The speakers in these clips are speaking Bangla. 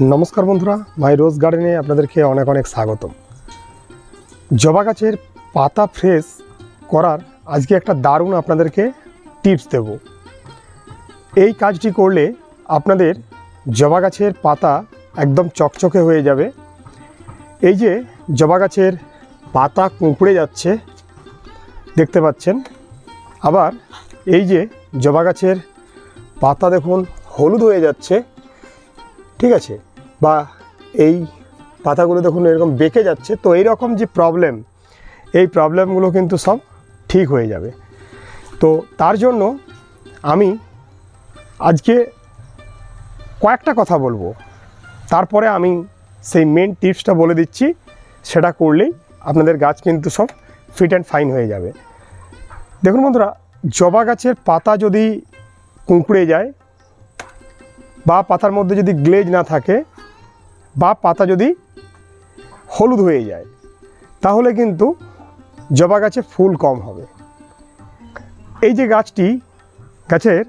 নমস্কার বন্ধুরা মাই রোজ গার্ডেনে আপনাদেরকে অনেক অনেক স্বাগতম। জবা গাছের পাতা ফ্রেশ করার আজকে একটা দারুণ আপনাদেরকে টিপস দেব। এই কাজটি করলে আপনাদের জবা গাছের পাতা একদম চকচকে হয়ে যাবে। এই যে জবা গাছের পাতা কুঁকড়ে যাচ্ছে, দেখতে পাচ্ছেন। আবার এই যে জবা গাছের পাতা দেখুন হলুদ হয়ে যাচ্ছে। ঠিক আছে? বা এই পাতাগুলো দেখুন এরকম বেঁকে যাচ্ছে, তো এই রকম যে প্রবলেম এই প্রবলেমগুলো কিন্তু সব ঠিক হয়ে যাবে। তো তার জন্য আমি আজকে কয়েকটা কথা বলব। তারপরে আমি সেই মেন টিপসটা বলে দিচ্ছি, সেটা করলেই আপনাদের গাছ কিন্তু সব ফিট অ্যান্ড ফাইন হয়ে যাবে। দেখুন বন্ধুরা, জবা গাছের পাতা যদি কুঁকড়ে যায় বা পাতার মধ্যে যদি গ্লেজ না থাকে বা পাতা যদি হলুদ হয়ে যায়, তাহলে কিন্তু জবা গাছে ফুল কম হবে। এই যে গাছটি, গাছের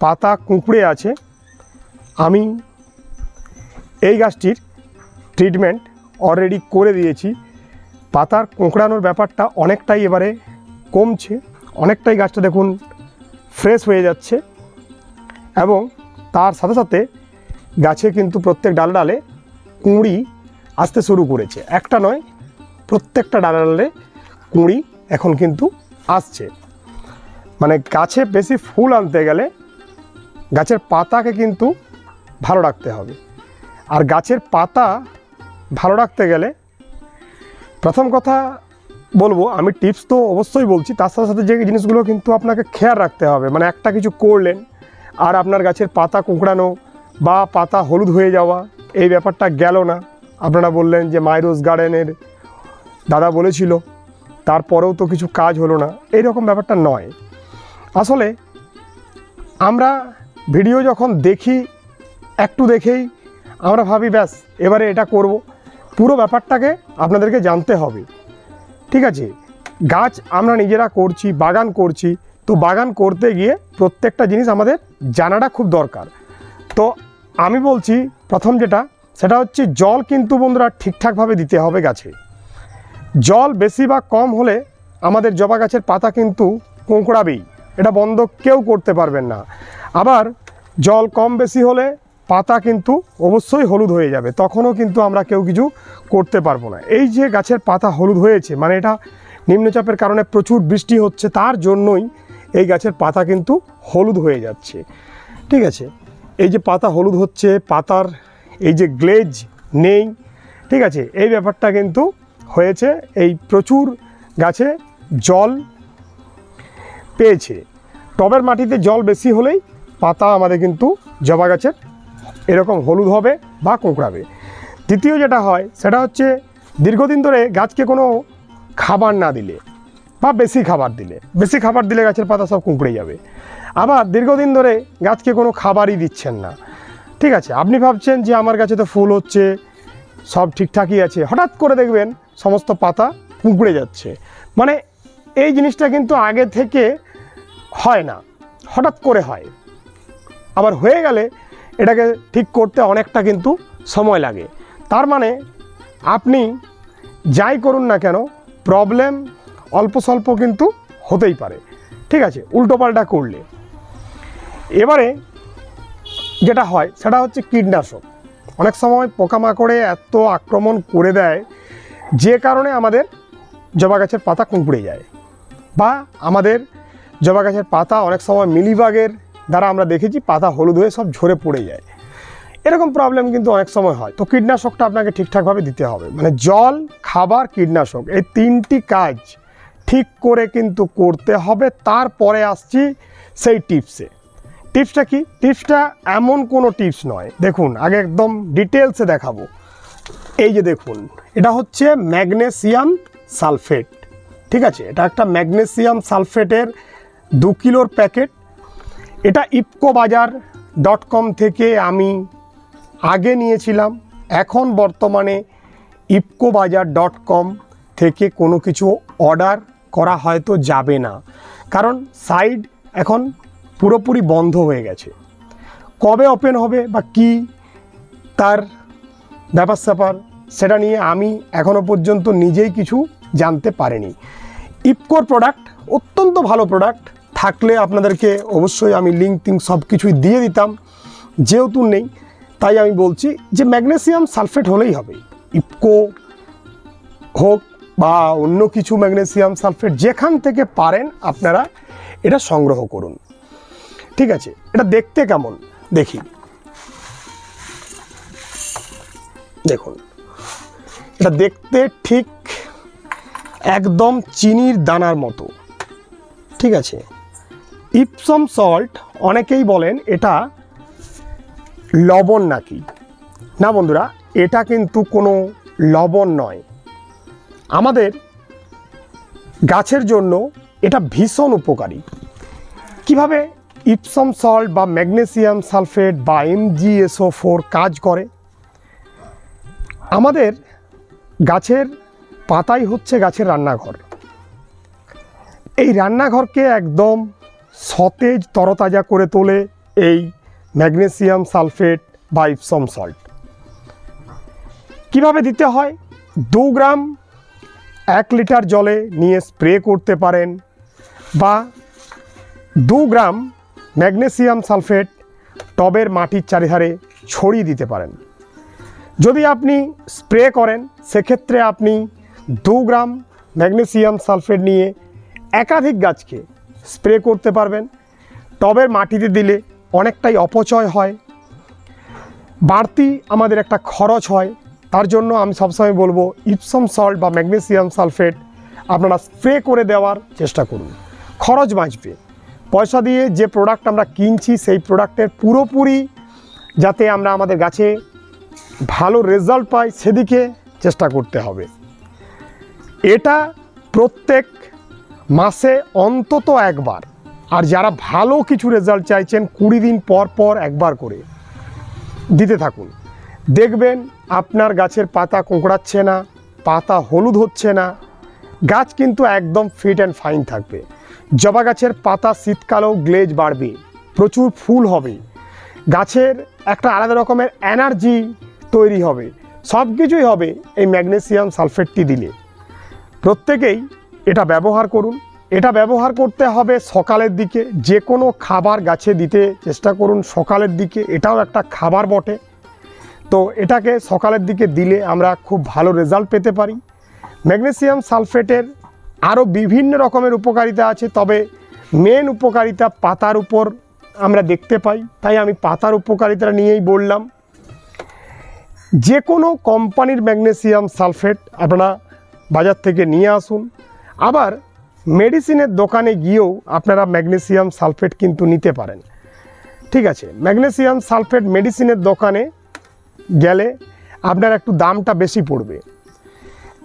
পাতা কুঁকড়ে আছে, আমি এই গাছটির ট্রিটমেন্ট অলরেডি করে দিয়েছি। পাতার কোঁকড়ানোর ব্যাপারটা অনেকটাই এবারে কমছে, অনেকটাই গাছটা দেখুন ফ্রেশ হয়ে যাচ্ছে এবং তার সাথে সাথে গাছে কিন্তু প্রত্যেক ডাল ডালে কুঁড়ি আসতে শুরু করেছে। একটা নয়, প্রত্যেকটা ডালে ডালে কুঁড়ি এখন কিন্তু আসছে। মানে গাছে বেশি ফুল আনতে গেলে গাছের পাতাকে কিন্তু ভালো রাখতে হবে। আর গাছের পাতা ভালো রাখতে গেলে প্রথম কথা বলব, আমি টিপস তো অবশ্যই বলছি, তার সাথে সাথে যে জিনিসগুলো কিন্তু আপনাকে খেয়াল রাখতে হবে। মানে একটা কিছু করলেন আর আপনার গাছের পাতা কুঁকড়ানো বা পাতা হলুদ হয়ে যাওয়া, এই ব্যাপারটা গেল না। আপনারা বললেন যে মাইরোজ গার্ডেনের দাদা বলেছিল, তারপরেও তো কিছু কাজ হলো না। এই রকম ব্যাপারটা নয়। আসলে আমরা ভিডিও যখন দেখি, একটু দেখেই আমরা ভাবি, ব্যাস, এবারে এটা করব। পুরো ব্যাপারটাকে আপনাদেরকে জানতে হবে। ঠিক আছে? গাছ আমরা নিজেরা করছি, বাগান করছি তো বাগান করতে গিয়ে প্রত্যেকটা জিনিস আমাদের জানাটা খুব দরকার। তো আমি বলছি প্রথম যেটা, সেটা হচ্ছে জল কিন্তু বন্ধুরা ঠিকঠাকভাবে দিতে হবে গাছে। জল বেশি বা কম হলে আমাদের জবা গাছের পাতা কিন্তু কোঁকড়াবেই, এটা বন্ধ কেউ করতে পারবেন না। আবার জল কম বেশি হলে পাতা কিন্তু অবশ্যই হলুদ হয়ে যাবে, তখনও কিন্তু আমরা কেউ কিছু করতে পারব না। এই যে গাছের পাতা হলুদ হয়েছে মানে এটা নিম্নচাপের কারণে প্রচুর বৃষ্টি হচ্ছে, তার জন্যই এই গাছের পাতা কিন্তু হলুদ হয়ে যাচ্ছে। ঠিক আছে? এই যে পাতা হলুদ হচ্ছে, পাতার এই যে গ্লেজ নেই, ঠিক আছে? এই ব্যাপারটা কিন্তু হয়েছে, এই প্রচুর গাছে জল পেয়েছে। টবের মাটিতে জল বেশি হলেই পাতা আমাদের কিন্তু জবা গাছের এরকম হলুদ হবে বা কোঁকড়াবে। দ্বিতীয় যেটা হয়, সেটা হচ্ছে দীর্ঘদিন ধরে গাছকে কোনো খাবার না দিলে বা বেশি খাবার দিলে। বেশি খাবার দিলে গাছের পাতা সব কুঁকড়ে যাবে। আবার দীর্ঘদিন ধরে গাছকে কোনো খাবারই দিচ্ছেন না। ঠিক আছে, আপনি ভাবছেন যে আমার গাছে তো ফুল হচ্ছে, সব ঠিকঠাকই আছে, হঠাৎ করে দেখবেন সমস্ত পাতা কুঁকড়ে যাচ্ছে। মানে এই জিনিসটা কিন্তু আগে থেকে হয় না, হঠাৎ করে হয়। আবার হয়ে গেলে এটাকে ঠিক করতে অনেকটা কিন্তু সময় লাগে। তার মানে আপনি যাই করুন না কেন, প্রবলেম অল্প স্বল্প কিন্তু হতেই পারে। ঠিক আছে উল্টোপাল্টা করলে। এবারে যেটা হয়, সেটা হচ্ছে কীটনাশক। অনেক সময় পোকামাকড়ে এত আক্রমণ করে দেয়, যে কারণে আমাদের জবা গাছের পাতা কুঁকড়ে যায়। বা আমাদের জবা গাছের পাতা অনেক সময় মিলিবাগের দ্বারা আমরা দেখেছি, পাতা হলুদ হয়ে সব ঝরে পড়ে যায়। এরকম প্রবলেম কিন্তু অনেক সময় হয়। তো কীটনাশকটা আপনাকে ঠিকঠাকভাবে দিতে হবে। মানে জল, খাবার, কীটনাশক, এই তিনটি কাজ ঠিক করে কিন্তু করতে হবে, তারপরে আসছি সেই টিপসে টিপসটা কি? টিপসটা এমন কোনো টিপস নয়। দেখুন, আগে একদম ডিটেলসে দেখাবো। এই যে দেখুন, এটা হচ্ছে ম্যাগনেসিয়াম সালফেট ঠিক আছে? এটা একটা ম্যাগনেসিয়াম সালফেটের দু কিলোর প্যাকেট এটা ইপকো বাজার ডট কম থেকে আমি আগে নিয়েছিলাম। এখন বর্তমানে ইপকো বাজার ডট কম থেকে কোনো কিছু অর্ডার করা হয়তো যাবে না। কারণ সাইড এখন পুরোপুরি বন্ধ হয়ে গেছে। কবে ওপেন হবে বা কি তার ব্যাপার স্যাপার সেটা নিয়ে আমি এখনও পর্যন্ত নিজেই কিছু জানতে পারিনি। ইপকোর প্রোডাক্ট অত্যন্ত ভালো প্রোডাক্ট থাকলে আপনাদেরকে অবশ্যই আমি লিঙ্ক টিঙ্ক সব কিছুই দিয়ে দিতাম। যেহেতু নেই, তাই আমি বলছি যে ম্যাগনেসিয়াম সালফেট হলেই হবে। ইপকো হোক বা অন্য কিছু ম্যাগনেসিয়াম সালফেট যেখান থেকে পারেন আপনারা এটা সংগ্রহ করুন। ঠিক আছে? এটা দেখতে কেমন? দেখি। দেখুন। এটা দেখতে ঠিক একদম চিনির দানার মতো। ঠিক আছে? ইপসম সল্ট অনেকেই বলেন এটা লবণ নাকি। না বন্ধুরা, এটা কিন্তু কোনো লবণ নয়। আমাদের গাছের জন্য এটা ভীষণ উপকারী। কীভাবে ইপসম সল্ট বা ম্যাগনেসিয়াম সালফেট বা এমজিএসও ফোর কাজ করে? আমাদের গাছের পাতাই হচ্ছে গাছের রান্নাঘর। এই রান্নাঘরকে একদম সতেজ, তরতাজা করে তোলে এই ম্যাগনেসিয়াম সালফেট বা ইপসম সল্ট। কীভাবে দিতে হয়? দু গ্রাম এক লিটার জলে নিয়ে স্প্রে করতে পারেন বা দু গ্রাম ম্যাগনেসিয়াম সালফেট টবের মাটির চারিধারে ছড়িয়ে দিতে পারেন। যদি আপনি স্প্রে করেন, সেক্ষেত্রে আপনি দু গ্রাম ম্যাগনেসিয়াম সালফেট নিয়ে একাধিক গাছকে স্প্রে করতে পারবেন। টবের মাটিতে দিলে অনেকটাই অপচয় হয়, বাড়তি আমাদের একটা খরচ হয়। তার জন্য আমি সবসময় বলব ইপসম সল্ট বা ম্যাগনেসিয়াম সালফেট আপনারা স্প্রে করে দেওয়ার চেষ্টা করুন। খরচ বাঁচবে। পয়সা দিয়ে যে প্রোডাক্ট আমরা কিনছি, সেই প্রোডাক্টের পুরোপুরি যাতে আমরা আমাদের গাছে ভালো রেজাল্ট পাই, সেদিকে চেষ্টা করতে হবে। এটা প্রত্যেক মাসে অন্তত একবার। আর যারা ভালো কিছু রেজাল্ট চাইছেন, কুড়ি দিন পর পর একবার করে দিতে থাকুন। দেখবেন আপনার গাছের পাতা কোঁকড়াচ্ছে না, পাতা হলুদ হচ্ছে না। গাছ কিন্তু একদম ফিট অ্যান্ড ফাইন থাকবে। জবা গাছের পাতা শীতকালেও গ্লেজ বাড়বে, প্রচুর ফুল হবে। গাছের একটা আলাদা রকমের এনার্জি তৈরি হবে। সব কিছুই হবে এই ম্যাগনেসিয়াম সালফেটটি দিলে। প্রত্যেকেই এটা ব্যবহার করুন। এটা ব্যবহার করতে হবে সকালের দিকে। যে কোনো খাবার গাছে দিতে চেষ্টা করুন সকালের দিকে। এটাও একটা খাবার বটে। তো এটাকে সকালের দিকে দিলে আমরা খুব ভালো রেজাল্ট পেতে পারি। ম্যাগনেসিয়াম সালফেটের আরও বিভিন্ন রকমের উপকারিতা আছে, তবে মেন উপকারিতা পাতার উপর আমরা দেখতে পাই। তাই আমি পাতার উপকারিতা নিয়েই বললাম। যে কোনো কোম্পানির ম্যাগনেসিয়াম সালফেট আপনারা বাজার থেকে নিয়ে আসুন। আবার মেডিসিনের দোকানে গিয়েও আপনারা ম্যাগনেসিয়াম সালফেট কিন্তু নিতে পারেন। ঠিক আছে, ম্যাগনেসিয়াম সালফেট মেডিসিনের দোকানে গেলে আপনার একটু দামটা বেশি পড়বে।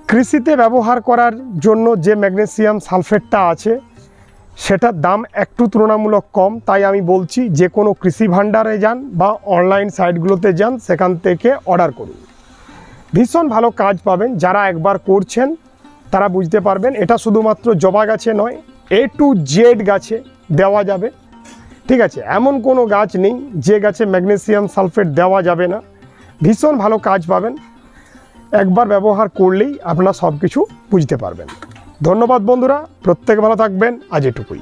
কৃষিতে ব্যবহার করার জন্য যে ম্যাগনেসিয়াম সালফেটটা আছে, সেটার দাম একটু তুলনামূলক কম। তাই আমি বলছি, যে কোনো কৃষি ভাণ্ডারে যান বা অনলাইন সাইটগুলোতে যান, সেখান থেকে অর্ডার করুন। ভীষণ ভালো কাজ পাবেন। যারা একবার করছেন, তারা বুঝতে পারবেন, এটা শুধুমাত্র জবা গাছে নয় এ টু জেড গাছে দেওয়া যাবে। ঠিক আছে, এমন কোনো গাছ নেই, যে গাছে ম্যাগনেসিয়াম সালফেট দেওয়া যাবে না। ভীষণ ভালো কাজ পাবেন। একবার ব্যবহার করলেই আপনারা সব কিছু বুঝতে পারবেন। ধন্যবাদ বন্ধুরা, প্রত্যেক ভালো থাকবেন, আজ এটুকুই।